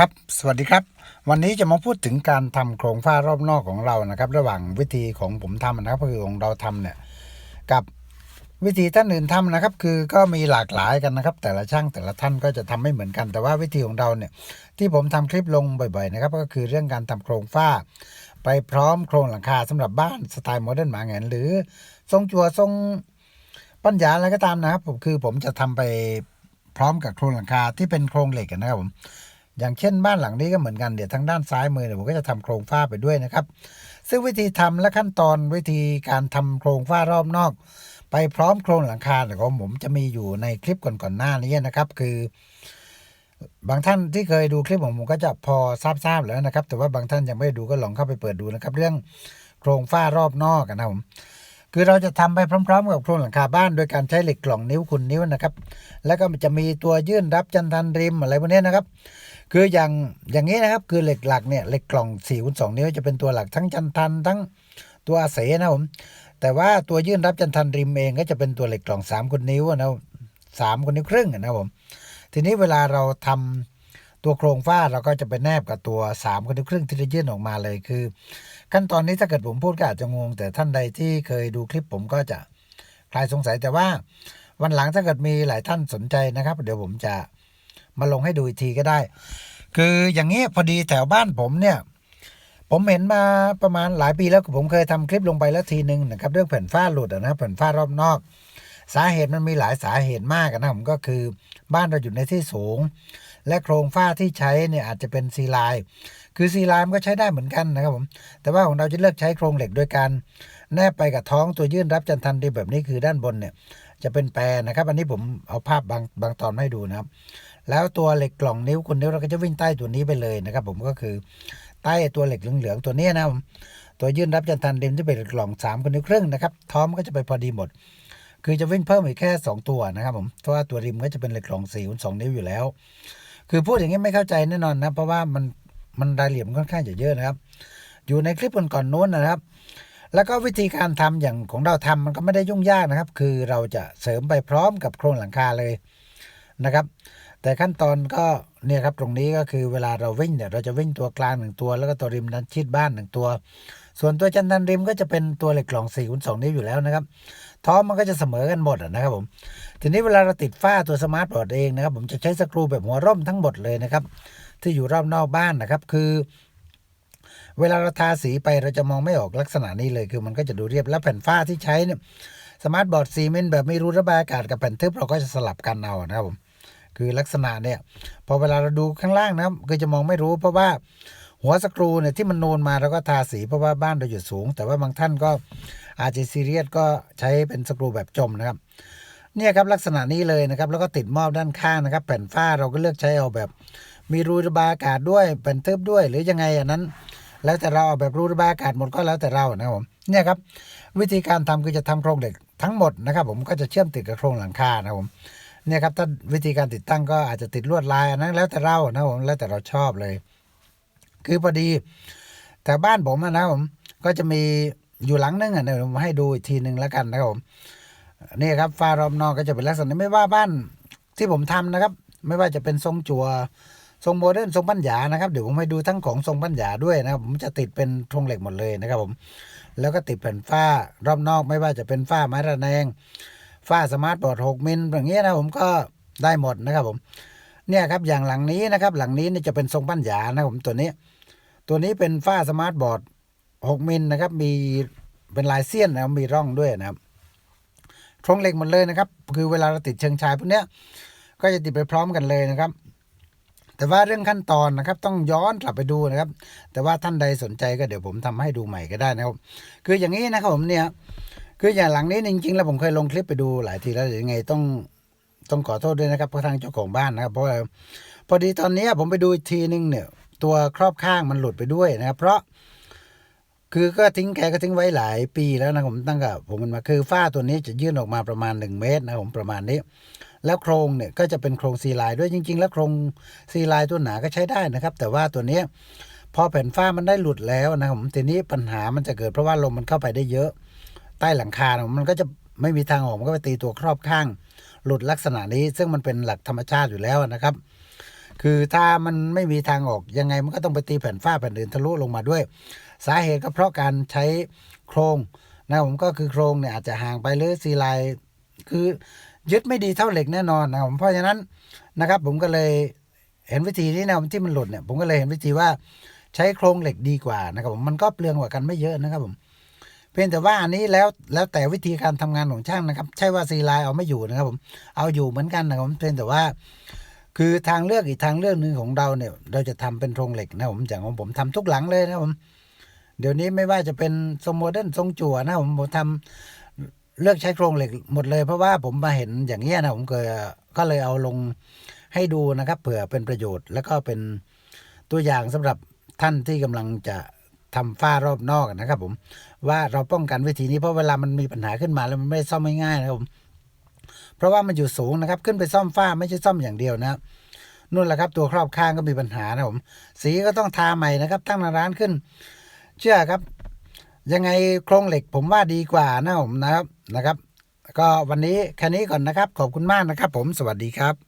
ครับ สวัสดีครับ วันนี้จะมาพูดถึงการทำโครงฝ้ารอบนอกของเรานะครับ ระหว่างวิธีของผมทำนะครับก็คือของเราทำเนี่ยกับวิธีท่านอื่นทำนะครับ คือก็มีหลากหลายกันนะครับ แต่ละช่างแต่ละท่านก็จะทำไม่เหมือนกัน แต่ว่าวิธีของเราเนี่ยที่ผมทำคลิปลงบ่อยๆนะครับ ก็คือเรื่องการทำโครงฝ้า ไปพร้อมโครงหลังคาสำหรับบ้านสไตล์โมเดิร์นหมาแงนหรือทรงจัวทรงปัญญาอะไรก็ตามนะครับผมคือผมจะทำไปพร้อมกับโครงหลังคาที่เป็นโครงเหล็กนะครับผม อย่างเช่นบ้านหลังนี้ก็เหมือนกันเดี๋ยวทางด้านซ้ายมือเนี่ยผมก็จะทำโครงฝ้าไปด้วยนะครับ ซึ่งวิธีทำและขั้นตอนวิธีการทำโครงฝ้ารอบนอก ไปพร้อมโครงหลังคาเนี่ยของผมจะมีอยู่ในคลิปก่อนๆหน้านี้นะครับ คือบางท่านที่เคยดูคลิปผมผมก็จะพอทราบๆแล้วนะครับ แต่ว่าบางท่านยังไม่ได้ดูก็ลองเข้าไปเปิดดูนะครับ เรื่องโครงฝ้ารอบนอกนะครับผม คือเราจะทำไปพร้อม ๆ กับโครงหลังคาบ้าน โดยการใช้เหล็กกล่องนิ้วคุณนิ้วนะครับ แล้วก็มันจะมีตัวยื่นรับจันทันริมอะไรพวกนี้นะครับ คืออย่างอย่างนี้นะครับคือเหล็กหลักเนี่ยเหล็กกล่อง4คูณ2นิ้วจะเป็นตัวหลักทั้งจันทันทั้งตัวอาเสนะผมแต่ว่าตัวยื่นรับจันทันริมเองก็จะเป็นตัวเหล็กกล่อง3คูณนิ้วนะสามคูณนิ้วครึ่งนะผมทีนี้เวลาเราทำ ตัวโครงฝ้าเราก็จะไปแนบกับตัว3คูณนิ้วครึ่งที่จะยื่นออกมาเลยคือ ขั้นตอนนี้ถ้าเกิดผมพูดก็อาจจะงง แต่ท่านใดที่เคยดูคลิปผมก็จะคลายสงสัยแต่ว่าวันหลังถ้าเกิดมีหลายท่านสนใจนะครับ เดี๋ยวผมจะมาลงให้ดูอีกทีก็ได้ คืออย่างนี้พอดีแถวบ้านผมเนี่ยผมเห็นมาประมาณหลายปีแล้วผมเคยทำคลิปลงไปแล้วทีหนึ่งนะครับเรื่องแผ่นฝ้าหลุดนะครับแผ่นฝ้ารอบนอก สาเหตุมันมีหลายสาเหตุมากนะผมก็คือ บ้านเราอยู่ในที่สูง และโครงฝ้าที่ใช้เนี่ยอาจจะเป็นซีไลน์คือซีไลน์มันก็ใช้ได้เหมือนกันนะครับผม แต่ว่าของเราจะเลือกใช้โครงเหล็กโดยการแนบไปกับท้องตัวยื่นรับจันทันดีแบบนี้คือด้านบนเนี่ยจะเป็นแปรนะครับ อันนี้ผมเอาภาพบางบางตอนให้ดูนะครับ แล้วตัวเหล็กกล่องนิ้วคุณนิ้วเราก็จะวิ่งใต้ตัวนี้ไปเลยนะครับ ผมก็คือใต้ตัวเหล็กเหลืองๆตัวนี้นะครับตัวยื่นรับจันทันริมที่เป็นเหล็กกล่องสามคุณนิ้วครึ่งนะครับท้องมันก็จะไปพอดีหมด คือจะวิ่งเพิ่มอีกแค่ 2 ตัวนะครับผมเพราะว่าตัวริมก็จะเป็นเหล็กกล่องสี่คูณสนิ้วอยู่แล้ว คือพูดอย่างนี้ไม่เข้าใจแน่นอนนะเพราะว่ามันมันรายละเอียดมันค่อนข้างจะเยอะนะครับ อยู่ในคลิปก่อนๆโน้นนะครับ แล้วก็วิธีการทำอย่างของเราทำมันก็ไม่ได้ยุ่งยากนะครับ คือเราจะเสริมไปพร้อมกับโครงหลังคาเลยนะครับ แต่ขั้นตอนก็ เนี่ยครับตรงนี้ก็คือเวลาเราวิ่งเนี่ยเราจะวิ่งตัวกลางหนึ่งตัว แล้วก็ตัวริมดันชิดบ้านหนึ่งตัว ส่วนตัวจันทันริมก็จะเป็นตัวเหล็กกล่อง4คูณ2นิ้วอยู่แล้วนะครับท้องมันก็จะเสมอกันหมดนะครับผมทีนี้เวลาเราติดฝ้าตัวสมาร์ทบอร์ดเองนะครับผมจะใช้สกรูแบบหัวร่มทั้งหมดเลยนะครับที่อยู่รอบนอกบ้านนะครับคือเวลาเราทาสีไปเราจะมองไม่ออกลักษณะนี้เลย คือมันก็จะดูเรียบแล้วแผ่นฝ้าที่ใช้เนี่ยสมาร์ทบอร์ดซีเมนต์แบบไม่รู้ระบายอากาศกับแผ่นทึบเราก็จะสลับกันเอานะครับผม คือลักษณะเนี่ยพอเวลาเราดูข้างล่างนะครับคือจะมองไม่รู้ เพราะว่าหัวสกรูเนี่ยที่มันนูนมาเราก็ทาสีเพราะว่าบ้านเราอยู่สูง แต่ว่าบางท่านก็อาจจะซีเรียสก็ใช้เป็นสกรูแบบจมนะครับเนี่ยครับลักษณะนี้เลยนะครับแล้วก็ติดมอบด้านข้างนะครับ แผ่นฝ้าเราก็เลือกใช้เอาแบบ มีรูระบายอากาศด้วยแผ่นทึบด้วย หรือยังไงอันนั้น แล้วแต่เราเอาแบบรูระบายอากาศหมดก็แล้วแต่เรานะครับผมเนี่ยครับวิธีการทำคือจะทำโครงเหล็กทั้งหมดนะครับ ผมก็จะเชื่อมติดกับโครงหลังคานะครับผม เนี่ยครับถ้าวิธีการติดตั้งก็อาจจะติดลวดลายอันนั้นแล้วแต่เรานะผมแล้วแต่เราชอบเลย คือพอดีแต่บ้านผมนะผมก็จะมีอยู่หลังนึงอะเดี๋ยวผมให้ดูอีกทีหนึ่งแล้วกันนะครับผมนี่ครับฝ้ารอบนอกก็จะเป็นลักษณะไม่ว่าบ้านที่ผมทำนะครับ ไม่ว่าจะเป็นทรงจัวทรงโมเดิร์นทรงปัญญานะครับเดี๋ยวผมให้ดูทั้งของทรงปัญญาด้วยนะครับ ผมจะติดเป็นโครงเหล็กหมดเลยนะครับผมแล้วก็ติดแผ่นฝ้ารอบนอกไม่ว่าจะเป็นฝ้าไม้ระแนง ฝ้าสมาร์ทบอร์ดหกมิลอย่างเงี้ยนะผมก็ได้หมดนะครับผมเนี่ยครับอย่างหลังนี้นะครับ หลังนี้นี่จะเป็นทรงปัญญานะผมตัวนี้ ตัวนี้เป็นฝ้าสมาร์ทบอร์ดหกมิลนะครับ มีเป็นลายเสี้ยนนะมีร่องด้วยนะครับโครงเหล็กหมดเลยนะครับ คือเวลาเราติดเชิงชายพวกเนี้ยก็จะติดไปพร้อมกันเลยนะครับ แต่ว่าเรื่องขั้นตอนนะครับ ต้องย้อนกลับไปดูนะครับ แต่ว่าท่านใดสนใจก็เดี๋ยวผมทำให้ดูใหม่ก็ได้นะครับ คืออย่างนี้นะครับผมเนี่ย คืออย่างหลังนี้จริงๆแล้วผมเคยลงคลิปไปดูหลายทีแล้วยังไงต้องต้องขอโทษด้วยนะครับเพราะทางเจ้าของบ้านนะครับ เพราะว่าพอดีตอนนี้ผมไปดูอีกทีนึงเนี่ย ตัวครอบข้างมันหลุดไปด้วยนะครับ เพราะ คือก็ทิ้งแกก็ทิ้งไว้หลายปีแล้วนะผมตั้งกับผมมันมาคือฝ้าตัวนี้จะยื่นออกมาประมาณ 1 เมตรนะผมประมาณนี้ แล้วโครงเนี่ยก็จะเป็นโครงซีไลน์ด้วยจริง ๆ แล้วโครงซีไลน์ตัวหนาก็ใช้ได้นะครับ แต่ว่าตัวนี้พอแผ่นฝ้ามันได้หลุดแล้วนะผมทีนี้ปัญหามันจะเกิดเพราะว่าลมมันเข้าไปได้เยอะ ใต้หลังคาเนี่ยมันก็จะไม่มีทางออกมันก็ไปตีตัวครอบข้าง หลุดลักษณะนี้ ซึ่งมันเป็นหลักธรรมชาติอยู่แล้วนะครับ คือถ้ามันไม่มีทางออกยังไงมันก็ต้องไปตีแผ่นฝ้าแผ่นอื่นทะลุลงมาด้วย สาเหตุก็เพราะการใช้โครงนะผมก็คือโครงเนี่ยอาจจะห่างไปหรือซีไลคือยึดไม่ดีเท่าเหล็กแน่นอนนะผมเพราะฉะนั้นนะครับ ผมก็เลยเห็นวิธีนี้นะที่มันหลุดเนี่ยผมก็เลยเห็นวิธีว่าใช้โครงเหล็กดีกว่านะครับผมมันก็เปลืองกว่ากันไม่เยอะนะครับผมเพียงแต่ว่าอันนี้แล้วแล้วแต่วิธีการทำงานของช่างนะครับ ใช่ว่าซีไลน์เอาไม่อยู่นะครับผมเอาอยู่เหมือนกันนะครับผมเพียงแต่ว่า คือทางเลือกอีกทางเลือกหนึ่งของเราเนี่ย เราจะทำเป็นโครงเหล็กนะผมอย่างของผมทำทุกหลังเลยนะผมเดี๋ยวนี้ไม่ว่าจะเป็นทรงโมเดิร์นทรงจั่วนะผมผมทำเลือกใช้โครงเหล็กหมดเลย เพราะว่าผมมาเห็นอย่างนี้ยนะผมก็ก็เลยเอาลงให้ดูนะครับ เผื่อเป็นประโยชน์ แล้วก็เป็นตัวอย่างสำหรับท่านที่กำลังจะ ทำฝ้ารอบนอกนะครับ ผม ว่าเราป้องกันวิธีนี้เพราะเวลามันมีปัญหาขึ้นมาแล้วมันไม่ซ่อมง่ายๆนะครับผมเพราะว่ามันอยู่สูงนะครับ ขึ้นไปซ่อมฝ้าไม่ใช่ซ่อมอย่างเดียวนะนู่นแหละครับ ตัวครอบข้างก็มีปัญหานะผมสีก็ต้องทาใหม่นะครับ ตั้งร้านขึ้น เชื่อครับ ยังไงโครงเหล็กผมว่าดีกว่านะผมนะครับนะครับ ก็วันนี้แค่นี้ก่อนนะครับ ขอบคุณมากนะครับ ผมสวัสดีครับ